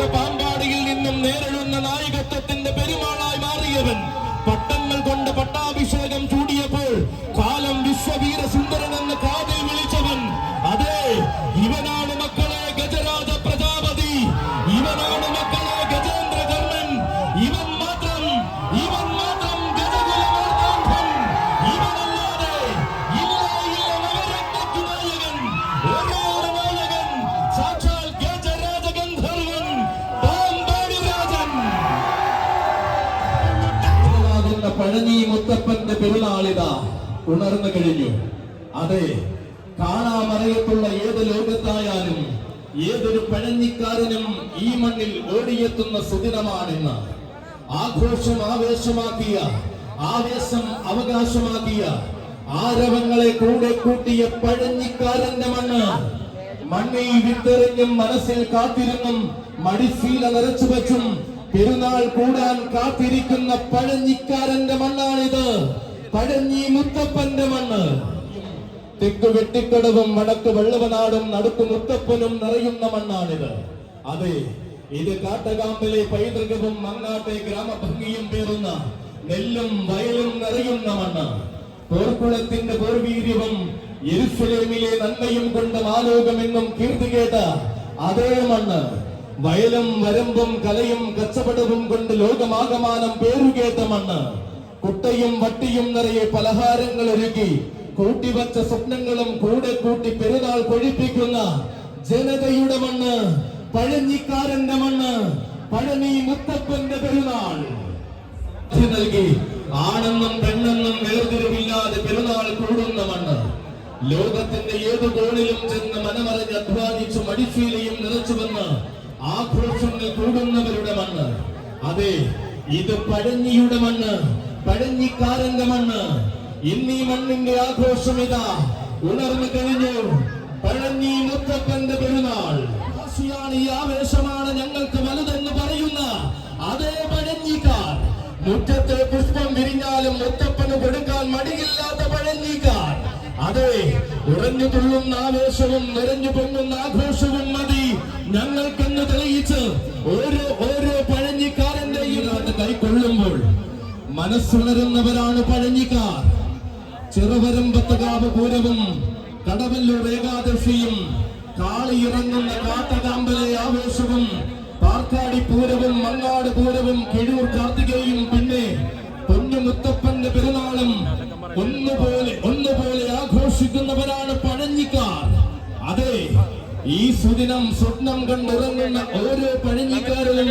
പേരുകേട്ട പാമ്പാടിയിൽ നിന്നും നേരിടുന്ന നായകത്വത്തിന്റെ പെരുമാളായി മാറിയവൻ. പട്ടങ്ങൾ കൊണ്ട് പട്ടാഭിഷേകം പെരുന്നാളിതാ ഉണർന്നു കഴിഞ്ഞു. അതെ കാണാമറയത്തുള്ള ഏത് ലോകത്തായാലും ഏതൊരു പഴഞ്ഞിക്കാരനും ഈ മണ്ണിൽ ഓടിയെത്തുന്ന സുദിനമാണിന്ന്. ആഘോഷം ആവേശമാക്കിയ ആവേശം അവകാശമാക്കിയ ആരവങ്ങളെ കൂടെ കൂട്ടിയ പഴഞ്ഞിക്കാരന്റെ മണ്ണ് മണ്ണിൽ വിത്തെറിഞ്ഞും മനസ്സിൽ കാത്തിരുന്നും മടിശീല നിറച്ചു വെച്ചും പെരുന്നാൾ കൂടാൻ കാത്തിരിക്കുന്ന പഴഞ്ഞിക്കാരന്റെ മണ്ണാണിത്. പഴഞ്ഞി മുത്തപ്പന്റെ മണ്ണ്. തെക്ക് വെട്ടിക്കടവും വടക്ക് വെള്ളവനാടും നടുക്ക് മുത്തപ്പനും നിറയുന്ന മണ്ണാണിത്. അതെ ഇത് കാട്ടകാമ്പിലെ പൈതൃകവും മങ്ങാട്ടെ ഗ്രാമഭംഗിയും പേറുന്ന നെല്ലും വയലും നിറയുന്ന മണ്ണ്. പോർക്കുളത്തിന്റെ പോർവീര്യവും എരുസലേമിലെ നന്മയും കൊണ്ട് ആലോകമെന്നും കീർത്തി കേട്ട അതേ മണ്ണ്. വയലും വരമ്പും കലയും കച്ചവടവും കൊണ്ട് ലോകമാകമാനം പേരുകേട്ട മണ്ണ്. കുട്ടയും വട്ടിയും നിറയെ പലഹാരങ്ങൾ ഒരുക്കി കൂട്ടിവച്ച സ്വപ്നങ്ങളും കൂടെ കൂട്ടി പെരുന്നാൾ കൊഴിപ്പിക്കുന്ന ജനതയുടെ മണ്ണ് പഴഞ്ഞിക്കാരന്റെ മണ്ണ് പഴനി മുത്തപ്പന്റെ പെരുന്നാൾ. നൽകി ആണെന്നും പെണ്ണെന്നും വേർതിരിവില്ലാതെ പെരുന്നാൾ കൂടുന്ന മണ്ണ്. ലോകത്തിന്റെ ഏതു കോണിലും ചെന്ന് മനമറിഞ്ഞ് അധ്വാനിച്ചു മടിശീലയും നിറച്ചു വന്ന് ആഘോഷങ്ങൾ കൂടുന്നവരുടെ മണ്ണ്. അതെ ഇത് പഴഞ്ഞിയുടെ മണ്ണ്. പഴഞ്ഞിക്കാരന്റെ ഇന്നീ മണ്ണിന്റെ ആഘോഷം ഇതാ. ഉണർന്നു കഴിഞ്ഞു. പഴഞ്ഞി മുത്തപ്പന്റെ പെരുന്നാൾ. ഈ ആവേശമാണ് ഞങ്ങൾക്ക് വലുതെന്ന് പറയുന്ന അതേ പഴഞ്ഞിക്കാർ മുറ്റത്തെ പുഷ്പം വിരിഞ്ഞാലും മുത്തപ്പന് കൊടുക്കാൻ മടിയില്ലാത്ത പഴഞ്ഞിക്കാർ അതെ ഉറഞ്ഞു തുള്ളുന്ന ആവേശവും നിറഞ്ഞു പൊങ്ങുന്ന ആഘോഷവും മതി. ഞങ്ങൾക്കെന്ന് തെളിയിച്ച് ഓരോ ഓരോ പഴഞ്ഞിക്കാരന്റെയും കൈക്കൊള്ളുമ്പോൾ മനസ്സുണരുന്നവരാണ് പഴഞ്ഞിക്കാർ. ചെറുവരമ്പത്തകാവ് പൂരവും കടവല്ലൂർ ഏകാദശിയും കാളിയിറങ്ങുന്ന കാട്ടകാമ്പലെ ആവേശവും പാർക്കാടി പൂരവും മങ്ങാട് പൂരവും കിഴൂർ കാർത്തികയും പിന്നെ പൊന്നുമുത്തപ്പന്റെ പെരുന്നാളും ഒന്നുപോലെ ഒന്നുപോലെ ആഘോഷിക്കുന്നവരാണ് പഴഞ്ഞിക്കാർ. അതെ ഈ സുദിനം സ്വപ്നം കണ്ടുറങ്ങുന്ന ഓരോ പഴഞ്ഞിക്കാരിലും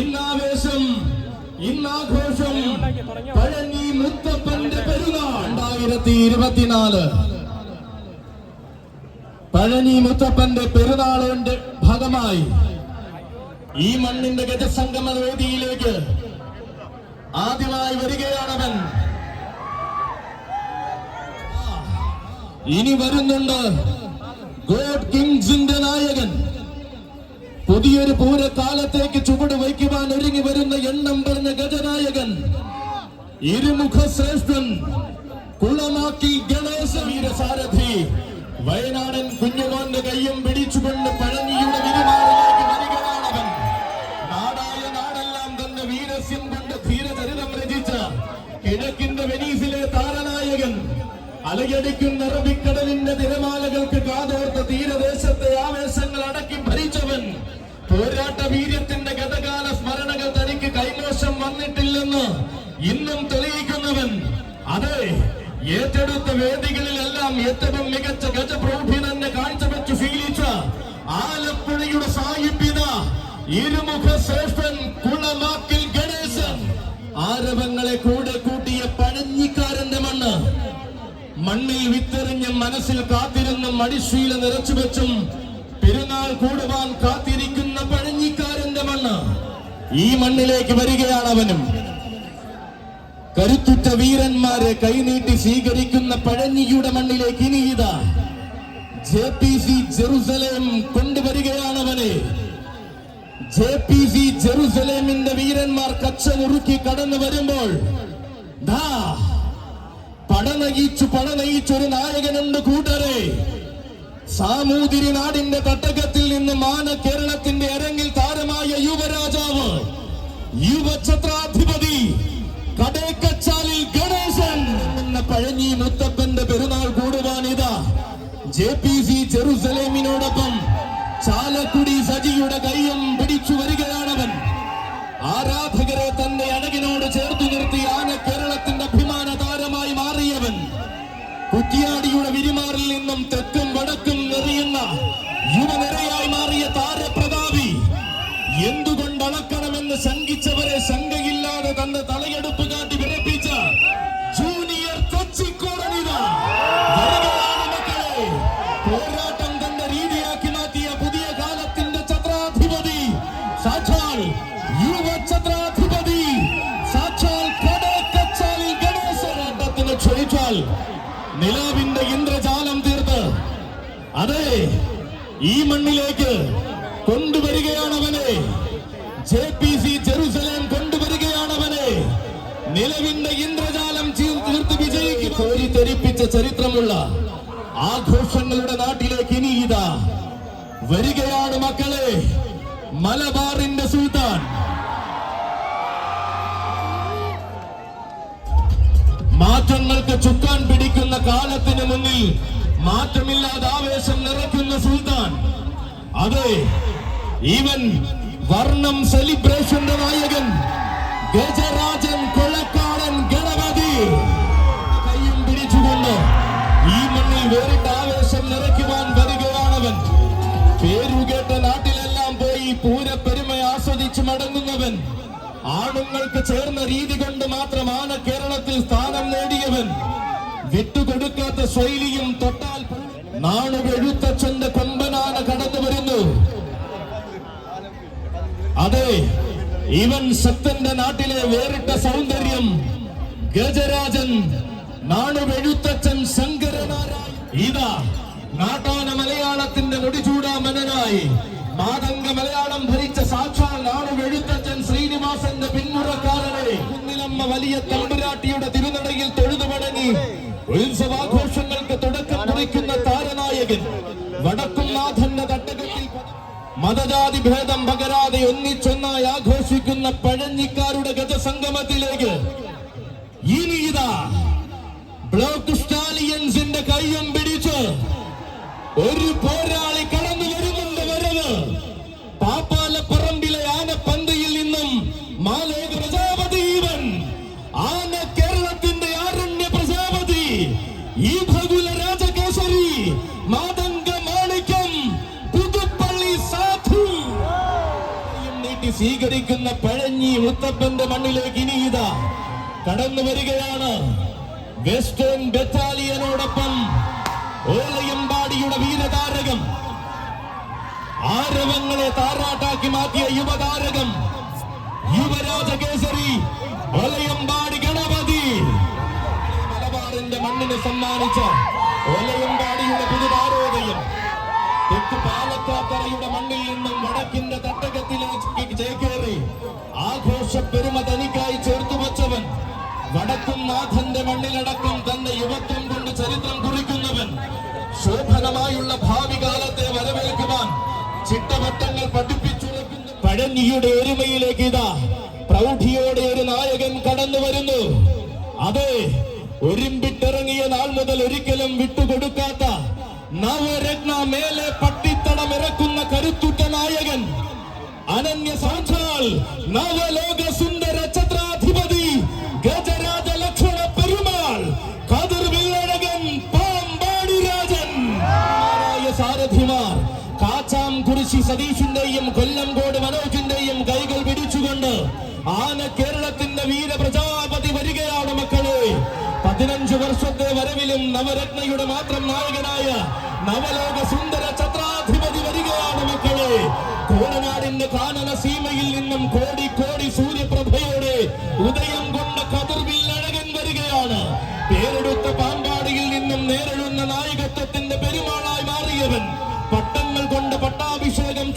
ഇന്നാവേശം ഇന്നാഘോഷം പഴനി മുത്തപ്പന്റെ പെരുന്നാൾ. രണ്ടായിരത്തി ഇരുപത്തിനാല് പഴനി മുത്തപ്പന്റെ പെരുന്നാളിന്റെ ഭാഗമായി ഈ മണ്ണിന്റെ ഗജസംഗമ വേദിയിലേക്ക് ആദ്യമായി വരികയാണവൻ ഇനി വരുന്നുണ്ട് ഗോഡ് കിങ്സിന്റെ നായകൻ. പുതിയൊരു പൂരക്കാലത്തേക്ക് ചുവട് വയ്ക്കുവാൻ ഒരുങ്ങി വരുന്ന എണ്ണം പറഞ്ഞ ഗജനായകൻ ഇരുമുഖ ശ്രേഷ്ഠൻ കുളമാക്കി ഗണേശ വീരസാരഥി വയനാടൻ കുഞ്ഞുമോന്റെ കയ്യും പിടിച്ചുകൊണ്ട് പഴനിയുടെ വിരുമാറിലേക്ക് നാടായ നാടെല്ലാം വീരസ്യം കിഴക്കിന്റെ വെനീസിലെ താരനായകൻ അലയടിക്കുന്ന അറബിക്കടലിന്റെ തിരമാലകൾക്ക് കാതോർത്ത തീരദേശത്തെ ആവേശങ്ങൾ അടക്കി പോരാട്ട വീര്യത്തിന്റെ ഗതകാല സ്മരണകൾ തനിക്ക് കൈമോശം വന്നിട്ടില്ലെന്ന് ഇന്നും തെളിയിക്കുന്നവൻ. അതെ ഏറ്റെടുത്ത വേദികളിലെല്ലാം ഏറ്റവും മികച്ച ഗജപ്രൗഢി തന്നെ കാഴ്ചവെച്ച് ശീലിച്ച ആലപ്പുഴയുടെ സാഹിത്യത ഇരുമുഖ ശ്രേഷ്ഠൻ കുളമാക്കിൽ ഗണേശൻ. ആരവങ്ങളെ കൂടെ കൂട്ടിയ പഴഞ്ഞിക്കാരന്റെ മണ്ണ്. മണ്ണിൽ വിത്തെറിഞ്ഞും മനസ്സിൽ കാത്തിരുന്നും മടിശീല നിറച്ചു വെച്ചും പെരുന്നാൾ കൂടുവാൻ മണ്ണ് ഈ മണ്ണിലേക്ക് വരികയാണ് അവനും. കരുത്തുറ്റ വീരന്മാരെ കൈനീട്ടി സ്വീകരിക്കുന്ന പഴഞ്ഞിയുടെ മണ്ണിലേക്ക് ഇനി ഇതാ. ജെ പി സി ജെറുസലേം കൊണ്ടുവരികയാണ് അവനെ. ജെ പി സി ജെറുസലേമിന്റെ വീരന്മാർ കച്ച മുറുക്കി കടന്നു വരുമ്പോൾ ദാ പടനയിച്ചു പടനയിച്ചൊരു നായകനുണ്ട് കൂട്ടരെ. സാമൂതിരി നാടിന്റെ തട്ടകത്തിൽ നിന്ന് മാന കേരളത്തിന്റെ അരങ്ങിൽ താരമായ യുവരാജാവ് യുവഛത്രാധിപതി കടേക്കച്ചാലിൽ ഗണേശൻ എന്ന പഴഞ്ഞി മുത്തപ്പന്റെ പെരുന്നാൾ കൂടുവാനിതാ ജെ പി സി ചെറുസലേമിനോടൊപ്പം ചാലക്കുടി സജിയുടെ കയ്യം പിടിച്ചു വരികയാണവൻ. ആരാധന എന്തുകൊണ്ട് അളക്കണമെന്ന് ശങ്കിച്ചവരെ ശങ്കയില്ലാതെ തന്റെ തലയെടുപ്പ് കാട്ടി വിറപ്പിച്ച ജൂനിയർ കൊച്ചിക്കോടനിത പോരാട്ടം തന്റെ രീതിയാക്കി മാറ്റിയ പുതിയ കാലത്തിന്റെ ചത്രാധിപതി സാക്ഷാൽ യുവ ചത്രാധിപതി സാക്ഷാൽ കടക്കച്ചാലിൽ ഗണേശനാട്ടത്തിന് ക്ഷണിച്ചാൽ നിലാവിന്റെ ഇന്ദ്രജാലം തീർത്ത്. അതെ ഈ മണ്ണിലേക്ക് കൊണ്ടുവരികയാണ് ജെ ചരിത്രമുള്ള ആഘോഷങ്ങളുടെ നാട്ടിലേക്ക് ഇനി ഇതാ വരികയാണ് മക്കളെ മലബാറിന്റെ സുൽത്താൻ. മാറ്റങ്ങൾക്ക് ചുക്കാൻ പിടിക്കുന്ന കാലത്തിന് മുന്നിൽ മാറ്റമില്ലാതെ ആവേശം നിറയ്ക്കുന്ന സുൽത്താൻ. അതെ ഈവൻ വർണം സെലിബ്രേഷന്റെ നായകൻ ഗജരാജൻ കൊള്ളക്കാടൻ വേറിട്ട ആവേശം നിറയ്ക്കുവാൻ വരികയാണവൻ. പേരുകേട്ട നാട്ടിലെല്ലാം പോയി പൂരപ്പെരുമ ആസ്വദിച്ച് മടങ്ങുന്നവൻ. ആണുങ്ങൾക്ക് ചേർന്ന രീതി കൊണ്ട് മാത്രമാണ് കേരളത്തിൽ സ്ഥാനം നേടിയവൻ. വിട്ടുകൊടുക്കാത്ത ശൈലിയും തൊട്ടാൽ നാണുവെഴുത്തച്ഛന്റെ കൊമ്പനാന കടന്നു വരുന്നു. അതെ ഇവൻ സത്യന്റെ നാട്ടിലെ വേറിട്ട സൗന്ദര്യം. ഗജരാജൻ നാണുവെഴുത്തച്ഛൻ ശങ്കരനാരായണ ഇതാ നാട്ടാന മലയാളത്തിന്റെ മുടിചൂടാ മനനായി. മാതംഗ മലയാളം ഭരിച്ച സാക്ഷാൽ നാണുവെഴുത്തച്ഛൻ ശ്രീനിവാസന്റെ പിന്മുറക്കാരനെ കുന്നിലമ്മ വലിയ തമ്പുരാട്ടിയുടെ തിരുനടയിൽ തൊഴുതു മടങ്ങി. ഉത്സവാഘോഷങ്ങൾക്ക് തുടക്കം കുറിക്കുന്ന താരനായകൻ വടക്കുംനാഥന്റെ തട്ടകത്തിൽ മതജാതി ഭേദം പകരാതെ ഒന്നിച്ചൊന്നായി ആഘോഷിക്കുന്ന പഴഞ്ഞിക്കാരുടെ ഗജസംഗമത്തിലേക്ക്. ഇനി ഇതാ ബ്ലോക്ക് സ്റ്റാലിയൻസിന്റെ കയ്യും പിടിച്ച് ഒരു പോരാളി കടന്നു വരുന്നുണ്ട് വരവ്. പാപ്പാലപ്പറമ്പിലെ ആനപ്പന്തയിൽ നിന്നും മാലേക പ്രജാപതി ഇവൻ. ആന കേരളത്തിന്റെ ആരണ്യ പ്രജാപതി. ഈ ഭഗുല രാജകേശരി മാതംഗ മാണിക്യം പുതുപ്പള്ളി സാധു. നീട്ടി സ്വീകരിക്കുന്ന പഴഞ്ഞി മുത്തപ്പന്റെ മണ്ണിലേക്ക് ഇനി ഇതാ. കടന്നു വരികയാണ്. വെസ്റ്റേൺ ബറ്റാലിയനോടൊപ്പം ഓലയമ്പാടിയുടെ വീരതാരകം. ആരവങ്ങളെ താറാട്ടാക്കി മാറ്റിയ യുവതാരകം. യുവരാജകേസരി ഒലയമ്പാടി ഗണപതി. മലബാറിന്റെ മണ്ണിനെ സമ്മാനിച്ച ഒലയമ്പാടിയുടെ പുതുതാരോദയം. തെക്ക് പാലക്കാത്തറയുടെ മണ്ണിൽ നിന്നും വടക്കിന്റെ തട്ടകത്തിലേക്ക് ചേക്കേറി. ആഘോഷ പെരുമ തനിക്കായി ചേർത്തു വച്ചവൻ വടക്കും നാഥന്റെ മണ്ണിലടക്കം തന്റെ യുവത്വം ശോഭനമായുള്ള ഭാവി കാലത്തെ വരവേൽക്കുവാൻ ചിട്ടവട്ടങ്ങൾ പഠിപ്പിച്ചുറക്കുന്ന പഴഞ്ഞിയുടെ ഒരുമയിലേക്ക് ഇതാ പ്രൗഢിയോടെ ഒരു നായകൻ കടന്നു വരുന്നു. അതെ ഒരുമ്പിട്ടിറങ്ങിയ നാൾ മുതൽ ഒരിക്കലും വിട്ടുകൊടുക്കാത്ത നവരത്ന മേലെ പട്ടിത്തടം ഇറക്കുന്ന കരുത്തുറ്റ നായകൻ അനന്യ സാക്ഷാൽ നവലോക വരവിലും നവരത്നയുടെ മാത്രം നായകനായ നവലോക സുന്ദര ഛത്രാധിപതി വരികയാണ് മക്കളെ. കോടനാടിന്റെ കാനന സീമയിൽ നിന്നും കോടി കോടി സൂര്യപ്രഭയോടെ ഉദയം കൊണ്ട കതിർവിൽ അഴകൻ വരികയാണ്. പേരെടുത്ത പാമ്പാടിയിൽ നിന്നും നേരിടുന്ന നായകത്വത്തിന്റെ പെരുമാളായി മാറിയവൻ. പട്ടങ്ങൾ കൊണ്ട് പട്ടാഭിഷേകം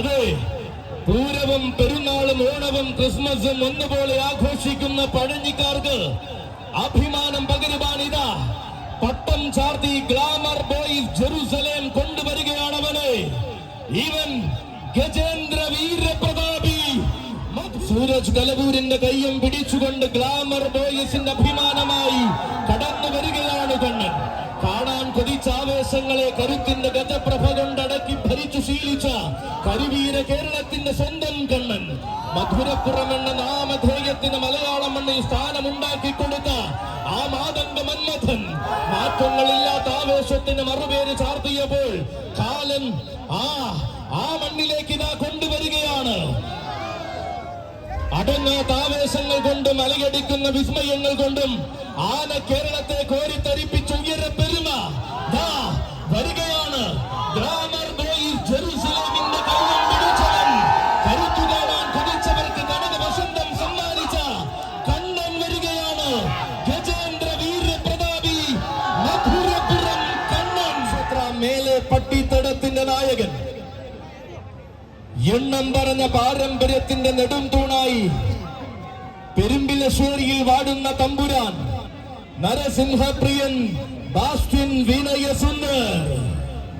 അതെ പൂരവും പെരുന്നാളും ഓണവും ക്രിസ്മസും ഒന്നുപോലെ ആഘോഷിക്കുന്ന പഴഞ്ഞിക്കാർക്ക് അഭിമാനം പകരുവാനിതാ. പട്ടം ചാർത്തി ഗ്ലാമർ ബോയ്സ് ജെറുസലേം കൊണ്ടുവരികയാണവന് ഇവൻ ഗജേന്ദ്ര വീരപ്രതാപി. സൂരജ് കലവൂരിന്റെ കയ്യും പിടിച്ചുകൊണ്ട് ഗ്ലാമർ ബോയ്സിന്റെ അഭിമാനമായി ആവേശങ്ങളെ കരുത്തിന്റെ ഗജപ്രഭ കൊണ്ടടക്കി ഭരിച്ചു ശീലിച്ച കരുവീര കേരളത്തിന്റെ സ്വന്തം കണ്ണൻ മധുരപ്പുറം എന്ന നാമധേയത്തിന് മലയാളം മണ്ണിൽ സ്ഥാനമുണ്ടാക്കി കൊടുത്ത ആ മാതംഗ മന്മഥൻ മാറ്റങ്ങളില്ലാത്ത ആവേശത്തിന് മറുപേര് ചാർത്തിയപ്പോൾ കാലൻ ആ ആ മണ്ണിലേക്ക് ഇതാ കൊണ്ടുവരികയാണ്. അടങ്ങാത്ത ആവേശങ്ങൾ കൊണ്ടും അലയടിക്കുന്ന വിസ്മയങ്ങൾ കൊണ്ടും ആന കേരളത്തെ കോരിത്തരിപ്പിച്ച നായകൻ. എണ്ണം പറഞ്ഞ പാരമ്പര്യത്തിന്റെ നെടും തൂണായി പെരുമ്പിലശ്ശേരിയിൽ വാടുന്ന തമ്പുരാൻ നരസിംഹപ്രിയൻ ബാസ്റ്റിൻ വിനയസുന്ദർ.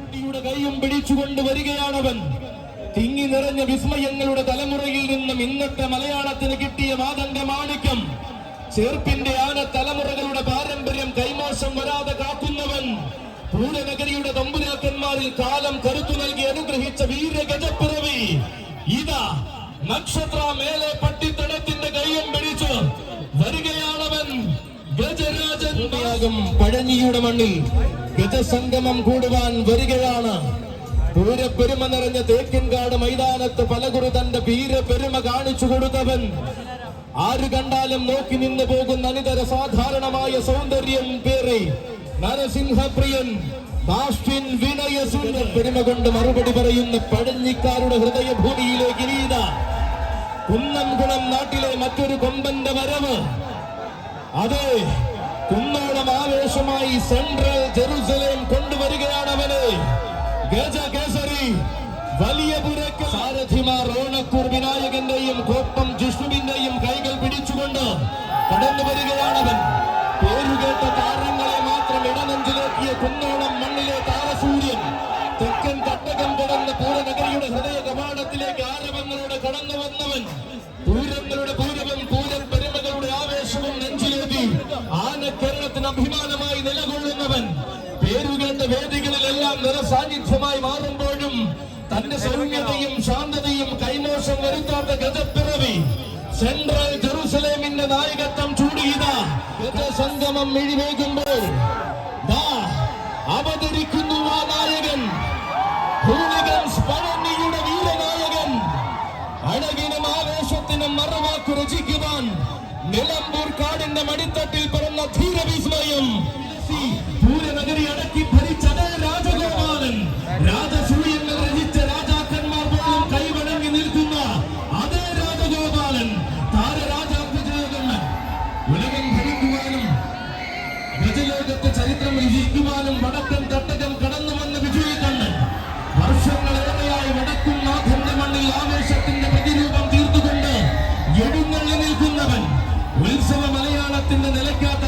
കുട്ടിയുടെ കൈയും പിടിച്ചുകൊണ്ട് വരികയാണവൻ. തിങ്ങി നിറഞ്ഞ വിസ്മയങ്ങളുടെ തലമുറയിൽ നിന്നും ഇന്നത്തെ മലയാളത്തിന് കിട്ടിയ വാദന്റെ മാണിക്യം. ചേർപ്പിന്റെ ആന തലമുറകളുടെ പാരമ്പര്യം കൈമോശം വരാതെ കാക്കുന്നവൻ പൂരനഗരിയുടെ തമ്പുരാക്കന്മാരിൽ കാലം കരുത്തു നൽകി അനുഗ്രഹിച്ച വീരഗജപ്പിറവി. ഇതാ നക്ഷത്ര മേലെ പട്ടിത്തടത്തിന്റെ കയ്യം പിടിച്ച് വരികയാണവൻ ഗജരാജൻ പഴഞ്ഞിയുടെ മണ്ണിൽ ഗജസംഗമം കൂടുവാൻ വരികയാണ്. പൂരപ്പെരുമ നിറഞ്ഞ തേക്കിൻകാട് മൈതാനത്ത് പലകുറി തന്റെ വീരപ്പെരുമ കാണിച്ചു കൊടുത്തവൻ. ആര് കണ്ടാലും നോക്കി നിന്ന് പോകുന്ന അനിതര സാധാരണമായ സൗന്ദര്യം പേറി. നരസിംഹപ്രിയൻ ബാഷ്ടിൻ വിനയ സുന്ദർ പെരുമ കൊണ്ട് മറുപടി പറയുന്ന പഴഞ്ഞിക്കാരുടെ ഹൃദയഭൂമിയിലേക്ക് ഇനീത കുന്നംകുളം നാട്ടിലെ മറ്റൊരു കൊമ്പന്റെ വരവ്. അതെ കുന്നോളം ആവേശമായി സെൻട്രൽ ജെറുസലേം കൊണ്ടുവരികയാണ് അവന്. ഗജകേസരി വലിയ പുരക്ക് സാരഥിമാർ ഓണക്കൂർ വിനായകന്റെയും കോപ്പം ജിഷ്ണുവിന്റെയും കൈകൾ പിടിച്ചുകൊണ്ട് കടന്നു വരികയാണവൻ പേരുകേട്ട ഇടനെഞ്ചിലേക്കിയ കുന്നോളം മണ്ണിലെ താരസൂര്യൻ തെക്കൻ തട്ടകം കടന്ന് പൂരനഗരിയുടെ ഹൃദയ കവാടത്തിലേക്ക് ആരവങ്ങളോട് കടന്നു വന്നവൻ പൂരങ്ങളുടെ പൂരവും പൂരം പെരുമകളുടെ ആവേശവും നെഞ്ചിലേറ്റി ആന കേരളത്തിന് അഭിമാനമായി നിലകൊള്ളുന്നവൻ. പേരുകേട്ട വേദികളിലെല്ലാം നിറസാന്നിധ്യമായി മാറുമ്പോഴും തന്റെ സൗമ്യതയും ശാന്തതയും കൈമോശം വരുത്താത്ത ഗജപ്പിറവി സെൻട്രൽ ജെറുസലേമിന്റെ നായകത്വം ചൂടിയിത. ഗജസംഗമം മിഴിവേകുമ്പോൾ അവതരിക്കുന്നു ആ നായകൻ. പഴനിയുടെ വീരനായകൻ. അഴകിനും ആവേശത്തിനും മറവാക്കു രചിക്കുവാൻ നിലമ്പൂർ കാടിന്റെ മടിത്തട്ടിൽ പിറന്ന ധീരവിസ്മയം. വടക്കൻ തട്ടകം കടന്നു വന്ന വിജയിക്കണ്ണൻ വർഷങ്ങളേറെയായി വടക്കും നാഥന്റെ മണ്ണിൽ ആവേശത്തിന്റെ പ്രതിരൂപം തീർത്തുകൊണ്ട് എഴുന്നള്ളി നിൽക്കുന്നവൻ. ഉത്സവ മലയാളത്തിന്റെ നിലയ്ക്കാത്ത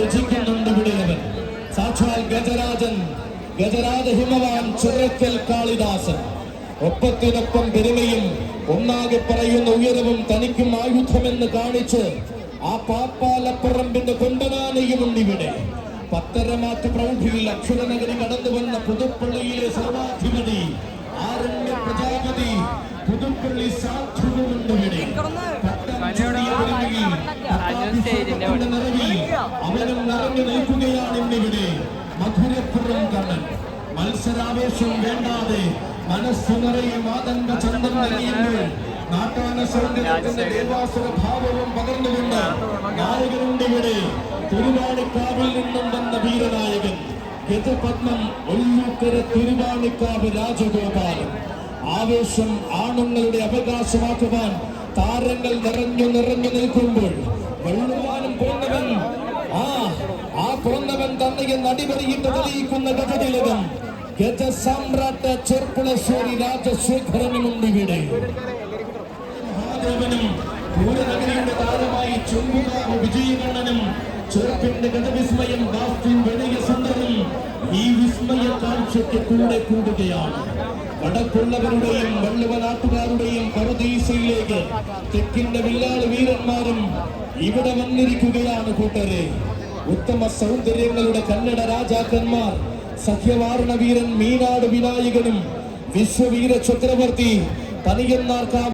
രചിക്കുന്നുണ്ട് വിളിയവൻ. സാക്ഷാൽ ഗജരാജൻ ഗജരാജ ഹിമവാൻ ചുരക്കൽ കാളിദാസൻ. ഒപ്പത്തിനൊപ്പം പെരുമയും ഒന്നാകെ പറയുന്ന ഉയരവും തനിക്കും ആയുധമെന്ന് കാണിച്ച് ആ പാപ്പാലപ്പറമ്പിന്റെ കൊണ്ടനാനയുമുണ്ട് ഇവിടെ പത്തരമാറ്റ പ്രൗഢിയിൽ അക്ഷരനഗരി കടന്നു വന്ന പുതുപ്പള്ളിയിലെ സർവാധിപതി ആരണ്യ പ്രജാപതി പുതുപ്പള്ളി സാധുവുമുണ്ട് ഇവിടെ അവനും നിറഞ്ഞു നിൽക്കുകയാണ് ഇന്നിവിടെ മധുരപ്പുറം കണ്ണൻ മത്സരാവേശം വേണ്ടാതെ മനസ്സു നിറയെ മാതങ്ക ചന്തം സൗന്ദര്യത്തിന്റെ ദേവാസുര ഭാവവും പകർന്നുകൊണ്ട് നായകനുണ്ട് ഇവിടെ തിരുവാണിക്കാവിൽ നിന്നും വന്ന വീരനായകൻ ഗജപത്മം ഒല്ലൂക്കര തിരുവാണിക്കാവ് രാജഗോപാലൻ. ആവേശം ആണുങ്ങളുടെ അവകാശമാക്കുവാൻ താരങ്ങൾ നിറഞ്ഞു നിറഞ്ഞു നിൽക്കുമ്പോൾ വെള്ളുവാനും പോന്നവൻ ആ ആ പോന്നവൻ തന്നെ നടിപറിയിട്ട് തെളിയിക്കുന്ന ഗജതിലകം. ഗജസാമ്രാട്ട് ചെർപ്പുളശ്ശേരി രാജശേഖരനുമുണ്ട് ഇവിടെ. മഹാദേവനും പൂരനഗരിയുടെ താരമായി ചൊങ്കുകാവ് വിജയകണ്ണനും ചെറുപ്പിന്റെ ഗതവിസ്മയം ബാസ്റ്റിൻ വെളിയ സുന്ദരം ഈ വിസ്മയ കാഴ്ചയ്ക്ക് കൂടെ കൂടുകയാണ്. വടക്കുള്ളവരുടെയും വള്ളുവ നാട്ടുകാരുടെയും പരദീസയിലേക്ക് തെക്കിന്റെ വില്ലാളി വീരന്മാരും ഇവിടെ വന്നിരിക്കുകയാണ് കൂട്ടരെ. ഉത്തമ സൗന്ദര്യങ്ങളുടെ കന്നഡ രാജാക്കന്മാർ സഖ്യവാരണ വീരൻ മീനാട് വിനായകനും വിശ്വവീര ചക്രവർത്തി തനിയന്നാർക്കാവ്